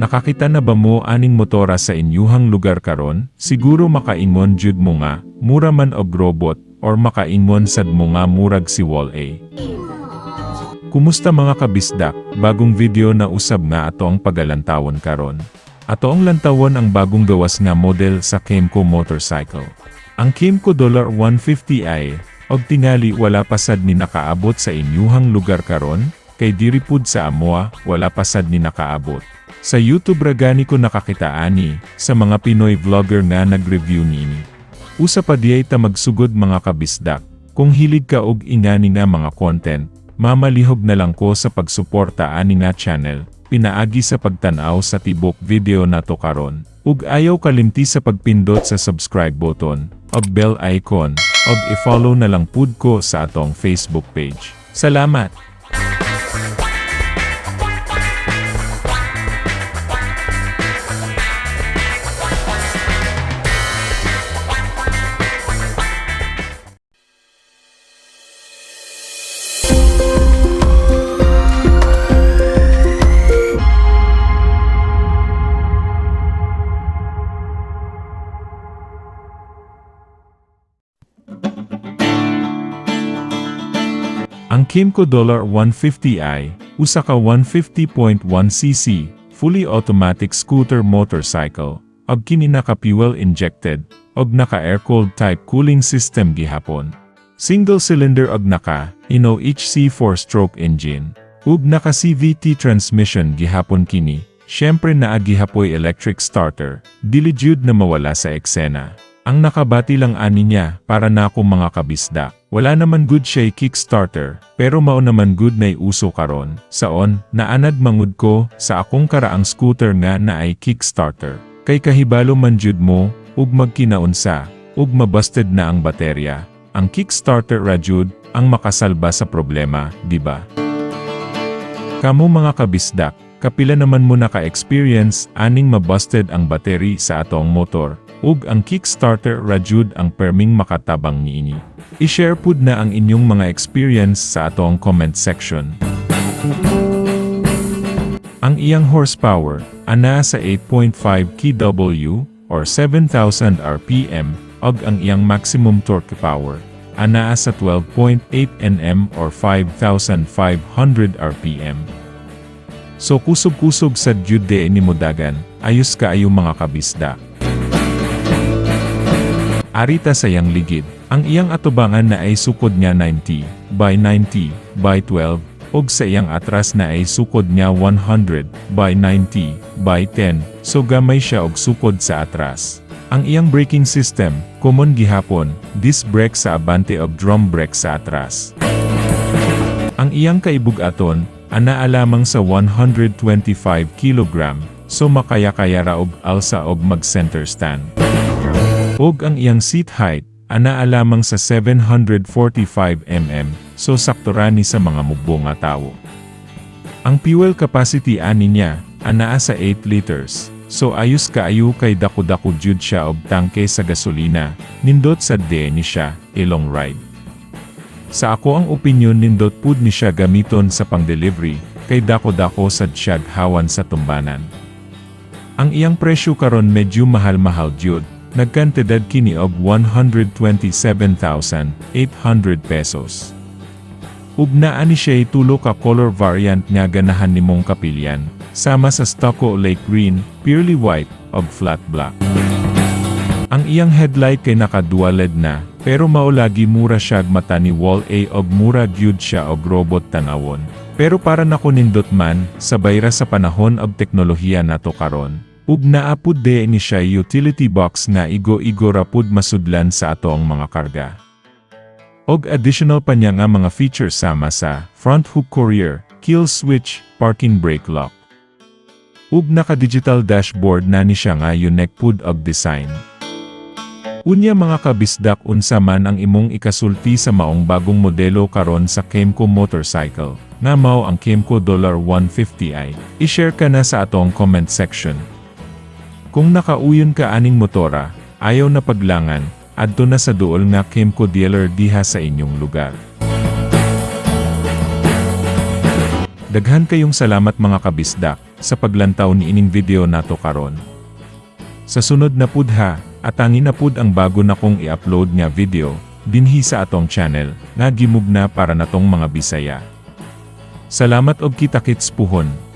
Nakakita na ba mo aning motora sa inyuhang lugar karon? Siguro makaingon jud mo nga, mura man og robot, or makaingon sad mo nga murag si Wall A. Kumusta mga kabisdak? Bagong video na usab nga ato ang pagalantawon karon. Ato ang lantawon ang bagong gawas nga model sa Kemco motorcycle. Ang Kemco $150i, og tingali wala pasad ni nakaabot sa inyuhang lugar karon, kay diri pud sa amoa, wala pasad ni nakaabot. Sa YouTube ragani ko nakakita ani, sa mga Pinoy vlogger nga nag-review nini. Usa pa diyay ta magsugod mga kabisdak, kung hilig ka og ingani nga mga content, mamalihog na lang ko sa pagsuporta ani nga channel, pinaagi sa pagtanaw sa tibok video na to karon. Ug ayaw kalimti sa pagpindot sa subscribe button, og bell icon, og i-follow na lang pud ko sa atong Facebook page. Salamat! Ang Kimco $150i, usa ka 150.1cc, fully automatic scooter motorcycle, og kini naka fuel injected, og naka air-cooled type cooling system gihapon. Single cylinder og naka, ino HC 4-stroke engine, ug naka CVT transmission gihapon kini, syempre naa gihapoy electric starter, dili jud na mawala sa eksena. Ang nakabati lang ani niya, para na ako mga kabisda. Wala naman good siya kickstarter, pero mao naman good na uso karon. Saon, naanad mangud ko, sa akong karaang scooter nga na ay kickstarter. Kay kahibalo man jud mo, ug magkinaunsa, ug mabusted na ang baterya. Ang kickstarter ra jud, ang makasalba sa problema, di ba? Kamu mga kabisdak, kapila naman mo naka-experience aning mabusted ang battery sa atong motor, ug ang Kickstarter rajud ang perming makatabang niini. I-share pud na ang inyong mga experience sa atong comment section. Ang iyang horsepower, ana sa 8.5 kW, or 7,000 RPM, ug ang iyang maximum torque power, ana sa 12.8 Nm or 5,500 RPM. So kusog-kusog sa jude ni Mudagan, ayos ka ayo mga kabisda. Arita sa iyang ligid, ang iyang atubangan na ay sukod niya 90 by 90 by 12, ug sa iyang atras na ay sukod niya 100 by 90 by 10, so gamay siya og sukod sa atras. Ang iyang braking system, common gihapon, disc brake sa abante ug drum brake sa atras. Ang iyang kaibug-aton, ana alamang sa 125 kg, so makaya-kaya ra og alsa og mag-center stand. Og ang iyang seat height, ana alamang sa 745 mm, so sakto ra ni sa mga mugbo nga tawo. Ang fuel capacity ani niya, anaa sa 8 liters, so ayos kaayo kay dako-dako jud siya og tangke sa gasolina, nindot sa de ni siya, ilong ride. Sa ako ang opinyon nindot pud ni siya gamiton sa pang-delivery, kay dako-dako sad siya hawan sa tumbanan. Ang iyang presyo karon medyo mahal-mahal jud, nagkantidad kini og 127,800 pesos. Ug naa ni siya tulo ka color variant nga ganahan nimong kapilyan, sama sa stucco lake green, purely white, og flat black. Ang iyang headlight kay naka-dual LED na, pero maulagi mura siya mata ni Wall A og mura gyud siya og robot tanawon. Pero para nako nindot man, sabay ra sa panahon og teknolohiya nato karon. Ug naapud de ni siya utility box nga igo-igo ra pud masudlan sa atong mga karga. Og additional pa niya nga mga features sama sa front hook courier, kill switch, parking brake lock. Ug naka-digital dashboard na ni siya nga unique pud og design. Unya mga kabisdak unsa man ang imong ikasulti sa maong bagong modelo karon sa Kemco motorcycle, nga mao ang Kemco $150i. I-share ka na sa atong comment section. Kung nakauyon ka aning motora, ayaw na paglangan, adto na sa duol nga Kemco dealer diha sa inyong lugar. Daghan kayong salamat mga kabisdak sa paglantaw ni ining video nato karon. Sa sunod na pud ha, atangin na pud ang bago na kong i-upload nga video dinhi sa atong channel nga gimugna para natong mga Bisaya. Salamat og kita-kits puhon.